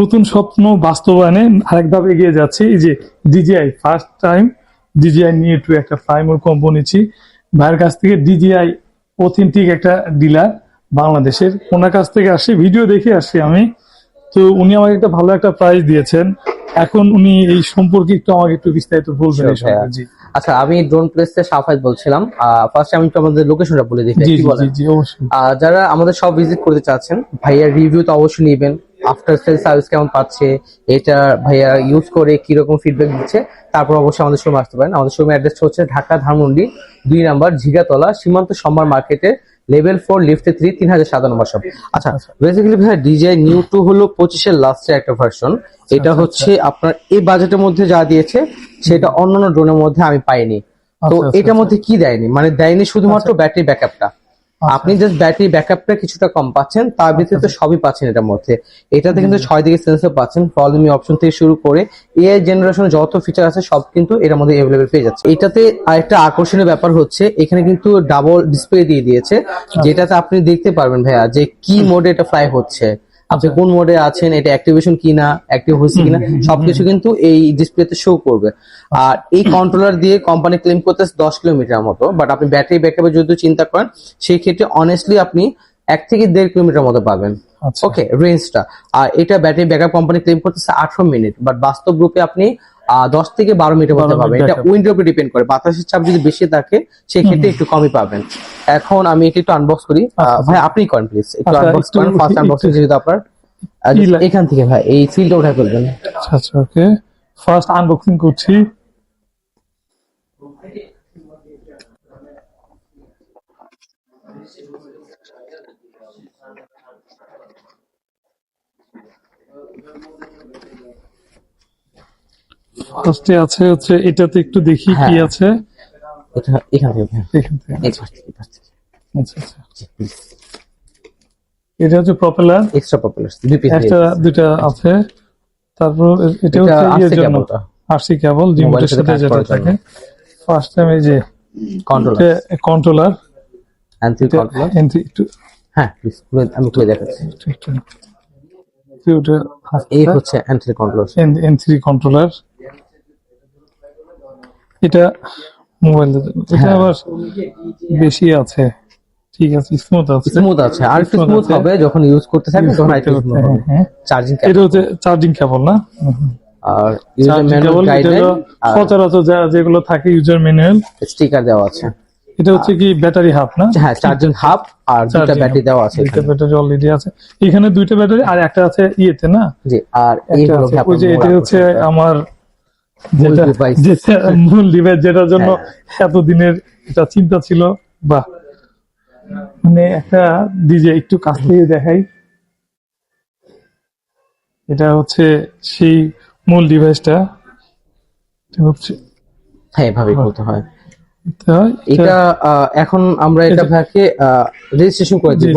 নতুন স্বপ্ন বাস্তবায়নে আরেক ধাপ এগিয়ে যাচ্ছে। এই যে ডিজিআই ফার্স্ট টাইম ডিজিআই নিয়ে একটু একটা প্রাইমর কম্পো নিচ্ছি। ভাইয়ের কাছ থেকে ডিজিআই অথেন্টিক একটা ডিলার বাংলাদেশের। ওনার কাছ থেকে আসছে ভিডিও দেখে আসছি আমি। তো উনি আমাকে একটা ভালো একটা প্রাইস দিয়েছেন। এখন উনি এই সম্পর্কে একটু আমাকে একটু বিস্তারিত বলবেন জি। আচ্ছা আমি ড্রোন প্লেস থেকে সাফাইত বলছিলাম। ফার্স্ট আমি একটু আমাদের লোকেশনটা বলে দিই যারা আমাদের সব ভিজিট করতে চাচ্ছেন ভাইয়ার রিভিউ তো অবশ্যই নেবেন। আফটার সেল সার্ভিস কেমন পাচ্ছে এটা ভাইয়া ইউজ করে কীরকম ফিডব্যাক দিচ্ছে তারপর অবশ্যই আমাদের শোরুমে আসতে পারেন। আমাদের শোরুমের অ্যাড্রেস হচ্ছে ঢাকা ধানমন্ডি দুই নাম্বার ঝিগাতলা সীমান্ত সম্মান মার্কেটে লেভেল ফোর লিফটে থ্রি তিন হাজার সাতান্ন নম্বর শপ আচ্ছা বেসিক্যালি ভাইয়া ডিজাই নিউ টু হলো পঁচিশের লাস্টের একটা ভার্সন এটা হচ্ছে আপনার এই বাজেটের মধ্যে যা দিয়েছে সেটা অন্যান্য ড্রোনের মধ্যে আমি পাইনি। তো আচ্ছা, আচ্ছা, এটার মধ্যে কি দেয়নি? মানে দেয়নি শুধুমাত্র ব্যাটারি ব্যাকআপটা আপনি জাস্ট ব্যাটারি ব্যাকআপটা কিছুটা কম পাচ্ছেন তার ভিতরে সবই পাচ্ছেন এটার মধ্যে। এটাতে কিন্তু ছয় দিকে সেন্সর পাচ্ছেন ভলিউমি অপশন থেকে শুরু করে এআই জেনারেশন যত ফিচার আছে সব কিন্তু এর মধ্যে অ্যাভেলেবেল পেয়ে যাচ্ছে। এটাতে আরেকটা আকর্ষণীয় ব্যাপার হচ্ছে এখানে কিন্তু ডাবল ডিসপ্লে দিয়ে দিয়েছে যেটাতে আপনি দেখতে পারবেন ভাইয়া যে কি মোডে এটা ফ্লাই হচ্ছে। আপনি কোন মোডে আছেন এটা অ্যাক্টিভেশন কিনা অ্যাক্টিভ হয়েছে কিনা সবকিছু কিন্তু এই ডিসপ্লেতে শো করবে। আর এই কন্ট্রোলার দিয়ে কোম্পানি ক্লেম করতেছে দশ কিলোমিটার মতো বাট আপনি ব্যাটারি ব্যাকআপে যদি চিন্তা করেন সেই ক্ষেত্রে অনেস্টলি আপনি এক থেকে দেড় কিলোমিটার মতো পাবেন। আচ্ছা। ওকে রেঞ্জটা আর এটা ব্যাটারি ব্যাকআপ কোম্পানি ক্লেম করতেছে আঠারো মিনিট বাট বাস্তব রূপে আপনি দশ থেকে বারো মিটার মধ্যে 12 পাবেন। এটা উইন্ডোর উপর ডিপেন্ড করে। বাতাসের চাপ যদি বেশি থাকে সেক্ষেত্রে একটু কমই পাবেন। এখন আমি এটা একটু আনবক্স করি। আহ, আচ্ছা। ভাই আপনি করেন প্লিজ একটু আচ্ছা, আনবক্স করেন ফার্স্ট আনবক্সিং যেহেতু আপনার? এখান থেকে ভাই এই সিলটা উঠে আচ্ছা আচ্ছা ওকে ফার্স্ট আনবক্সিং করছি। ফার্স্টে আছে হচ্ছে এটাতে একটু দেখি কি হ্যাঁ। আছে। এটা এখান থেকে এখান থেকে। থেকে। আচ্ছা আচ্ছা। এটা হচ্ছে প্রপেলার এক্সট্রা দুই পিস একটা দুইটা আছে। তারপর এটা হচ্ছে ইয়ের জন্য। আরসি কেবল রিমোটের সাথে যেটা থাকে। ফার্স্ট টাইম এই যে কন্ট্রোলার কন্ট্রোলার অ্যান্টি কন্ট্রোলার একটু হ্যাঁ প্লিজ আমি খুলে দেখাচ্ছি। এই হচ্ছে anti controller N three controller এটা মোবাইল এটা হ্যাঁ। আবার বেশি আছে। ঠিক আছে স্মুথ আছে। স্মুথ আছে। আর একটু স্মুথ হবে যখন ইউজ করতে থাকবেন তখন স্মুথ হবে। হ্যাঁ, হ্যাঁ। এটা হচ্ছে চার্জিং কেবল না? আর ইউজার ম্যানুয়াল গাইডলাইন সচরাচর যা যেগুলো থাকে ইউজার ম্যানুয়াল স্টিকার দেওয়া আছে। এটা হচ্ছে কি ব্যাটারি হাফ না? হ্যাঁ চার্জিং হাব আর দুটা ব্যাটারি। দেওয়া আছে এখানে। ব্যাটারি অলরেডি আছে। এখানে দুইটা ব্যাটারি আর একটা আছে ইয়েতে না? জি আর এই হলো। ওই যে এটা হচ্ছে আমার যেটা মূল ডিভাইস যেটার জন্য এতদিনের এটা চিন্তা ছিল। বাহ। মানে একটা ডিজে একটু কাছ থেকে দেখাই। এটা হচ্ছে সেই মূল ডিভাইসটা হচ্ছে হ্যাঁ এভাবেই করতে হয়। এটা এখন আমরা এটা ভাইকে রেজিস্ট্রেশন করে দিব।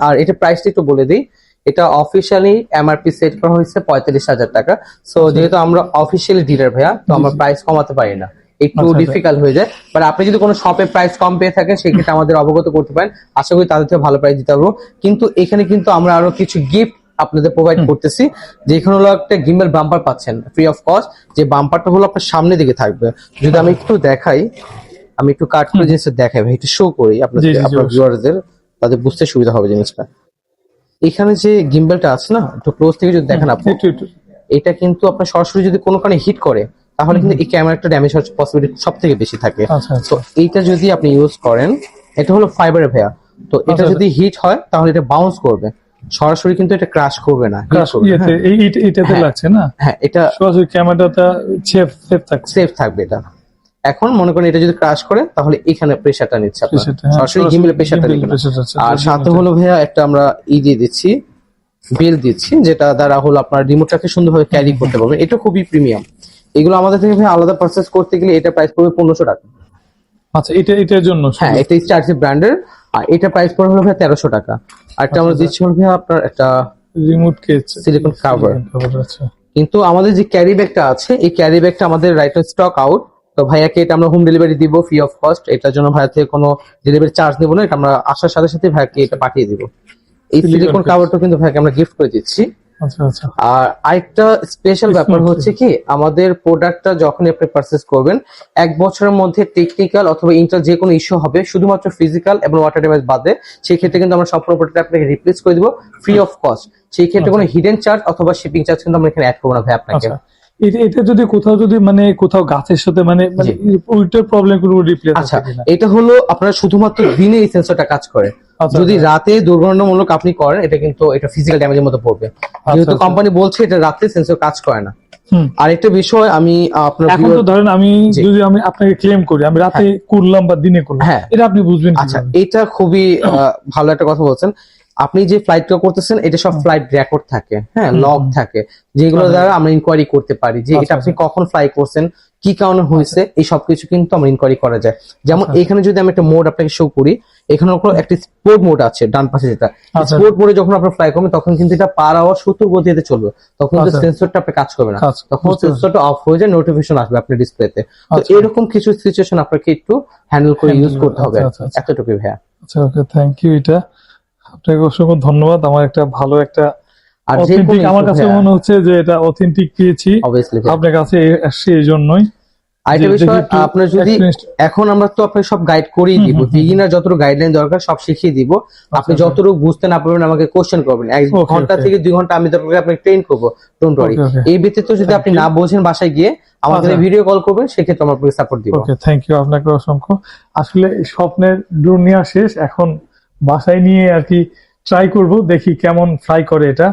আর এটা প্রাইসটা একটু বলে দিই। এটা অফিসিয়ালি এমআরপি সেট করা হয়েছে পঁয়তাল্লিশ হাজার টাকা। সো যেহেতু আমরা অফিসিয়ালি ডিলার ভাইয়া তো আমরা প্রাইস কমাতে পারি না। একটু আচ্ছা, আচ্ছা। ডিফিকাল্ট হয়ে যায়। বাট আপনি যদি কোনো শপে প্রাইস কম পেয়ে থাকেন সেক্ষেত্রে আমাদের অবগত করতে পারেন। আশা করি তাদের থেকে ভালো প্রাইস দিতে পারব। কিন্তু এখানে কিন্তু আমরা আরও কিছু গিফট আপনাদের প্রোভাইড করতেছি। যেখানে হলো একটা গিম্বেল বাম্পার পাচ্ছেন ফ্রি অফ কস্ট যে বাম্পারটা হলো আপনার সামনের দিকে থাকবে। যদি আমি একটু দেখাই আমি একটু কাট করে জিনিসটা দেখাই ভাই একটু শো করি আপনাদের আপনার ভিউয়ারদের তাদের বুঝতে সুবিধা হবে জিনিসটা। এখানে যে গিম্বেলটা আছে না একটু ক্লোজ থেকে যদি দেখেন আপনি এটা কিন্তু আপনার সরাসরি যদি কোনো কারণে হিট করে তাহলে কিন্তু এই ক্যামেরাটা ড্যামেজ হওয়ার পসিবিলিটি সব থেকে বেশি থাকে। আচ্ছা আচ্ছা। তো এইটা যদি আপনি ইউজ করেন এটা হলো ফাইবারের ভেয়া তো এটা আচ্ছা, যদি হিট হয় তাহলে এটা বাউন্স করবে। সরাসরি কিন্তু এটা ক্রাশ করবে না ইয়েতে হ্যাঁ। লাগছে না? হ্যাঁ এটা সরাসরি ক্যামেরাটা সেফ সেফ থাকছে। সেফ থাকবে এটা। এখন মনে করেন এটা যদি ক্রাশ করে তাহলে এখানে প্রেসারটা নিচ্ছে হ্যাঁ, সরাসরি প্রেসারটা gimbal নিবে আর সাথে হলো ভাইয়া একটা আমরা ই দিয়ে দিচ্ছি বেল দিচ্ছি যেটা দ্বারা হলো আপনার রিমোটটাকে সুন্দরভাবে ক্যারি করতে পারবেন। এটা খুবই প্রিমিয়াম এগুলো আমাদের থেকে ভাই আলাদা পারচেস করতে গেলে এটা প্রাইস পড়বে পনেরোশো টাকা। আচ্ছা এটা এটার জন্য হ্যাঁ এটা স্টার্সি ব্র্যান্ডের আর এটা প্রাইস পড়বে হলো ভাই তেরোশো টাকা। আর একটা আমরা দিচ্ছি হলো ভাই আপনার একটা রিমোট কেস সিলিকন কাভার আচ্ছা। কিন্তু আমাদের যে ক্যারি ব্যাগটা আছে এই ক্যারি ব্যাগটা আমাদের রাইট স্টক আউট তো ভাইয়াকে এটা আমরা হোম ডেলিভারি দিব ফ্রি অফ কস্ট এটার জন্য ভাইয়া থেকে কোনো ডেলিভারি চার্জ নেব না এটা আমরা আসার সাথে সাথে ভাইয়াকে এটা পাঠিয়ে দিব। এই সিলিকন। কাভারটা কিন্তু ভাইয়াকে আমরা গিফট করে দিচ্ছি। আচ্ছা আচ্ছা। আর আরেকটা স্পেশাল ব্যাপার হচ্ছে কি আমাদের প্রোডাক্টটা যখন আপনি পারচেস করবেন এক বছরের মধ্যে টেকনিক্যাল অথবা ইন্টার যে কোনো ইস্যু হবে শুধুমাত্র ফিজিক্যাল এবং ওয়াটার ড্যামেজ বাদে সেই ক্ষেত্রে কিন্তু আমরা সম্পূর্ণ প্রোডাক্ট আপনাকে রিপ্লেস করে দিব ফ্রি অফ কস্ট সেই ক্ষেত্রে কোনো হিডেন চার্জ অথবা শিপিং চার্জ কিন্তু আমরা এখানে অ্যাড করব না ভাই আপনাকে। আচ্ছা। এটা যদি কোথাও যদি মানে কোথাও গাছের সাথে মানে মানে ওইটার প্রবলেমগুলো রিপ্লেস আচ্ছা এটা হলো আপনার শুধুমাত্র দিনে এই সেন্সরটা কাজ করে। আচ্ছা, যদি রাতে দুর্ঘটনামূলক আপনি করেন এটা কিন্তু এটা ফিজিক্যাল ড্যামেজের মতো পড়বে। যেহেতু আচ্ছা। কোম্পানি বলছে এটা রাতে সেন্সর কাজ করে না। হুম। আরেকটা বিষয় আমি আপনার এখন তো ধরেন আমি। যদি আমি আপনাকে ক্লেম করি আমি রাতে করলাম বা দিনে করলাম হ্যাঁ। এটা আপনি বুঝবেন আচ্ছা এটা খুবই ভালো একটা কথা বলছেন। আপনি যে ফ্লাইটটা করতেছেন এটা সব ফ্লাইট রেকর্ড থাকে হ্যাঁ লগ থাকে যেগুলো আচ্ছা। দ্বারা আমরা ইনকোয়ারি করতে পারি যে এটা আচ্ছা, আপনি কখন ফ্লাই করছেন কি কারণে হয়েছে এই সব কিছু কিন্তু আমরা ইনকোয়ারি করা যায়। যেমন আচ্ছা। এখানে যদি আমি একটা মোড আপনাকে শো করি এখানে একটা স্পোর্ট মোড আছে ডান পাশে যেটা। আচ্ছা। স্পোর্ট মোডে যখন আপনার ফ্লাই করবেন তখন কিন্তু এটা পার আওয়ার সত্তর গতিতে চলবে। তখন কিন্তু আচ্ছা। সেন্সরটা আপনি কাজ করবে না। তখন সেন্সরটা অফ হয়ে যায় নোটিফিকেশন আসবে আপনার ডিসপ্লেতে তো আচ্ছা। এরকম কিছু সিচুয়েশন আপনাকে একটু হ্যান্ডেল করে ইউজ করতে হবে। আচ্ছা, আচ্ছা, আচ্ছা। এতটুকুই ভাইয়া। আচ্ছা ওকে থ্যাংক ইউ এটা। আপনাকে অসংখ্য ধন্যবাদ। আমার একটা ভালো একটা আর অথেন্টিক আমার কাছে মনে হচ্ছে যে এটা অথেন্টিক পেয়েছি। আপনার কাছে আসছে এই জন্যই। আরেকটা যে- বিষয় আপনার যদি এখন আমরা তো আপনাকে সব গাইড করেই দিব। বিগিনার যতটুকু গাইডলাইন দরকার সব শিখিয়ে দিব। আপনি আচ্ছা। যতটুকু বুঝতে না পারবেন আমাকে কোশ্চেন করবেন। এক ঘণ্টা থেকে দুই ঘণ্টা আমি দরকার আপনাকে ট্রেন করব। Don't worry. এই ব্যতীত যদি আপনি না বোঝেন বাসায় গিয়ে আমাদের আচ্ছা। ভিডিও কল করবেন সেক্ষেত্রে আমরা আপনাকে সাপোর্ট দিব। ওকে থ্যাংক ইউ আপনাকে অসংখ্য। আসলে স্বপ্নের নেওয়া শেষ এখন বাসায় নিয়ে আর কি ট্রাই করব দেখি কেমন ফ্রাই করে এটা।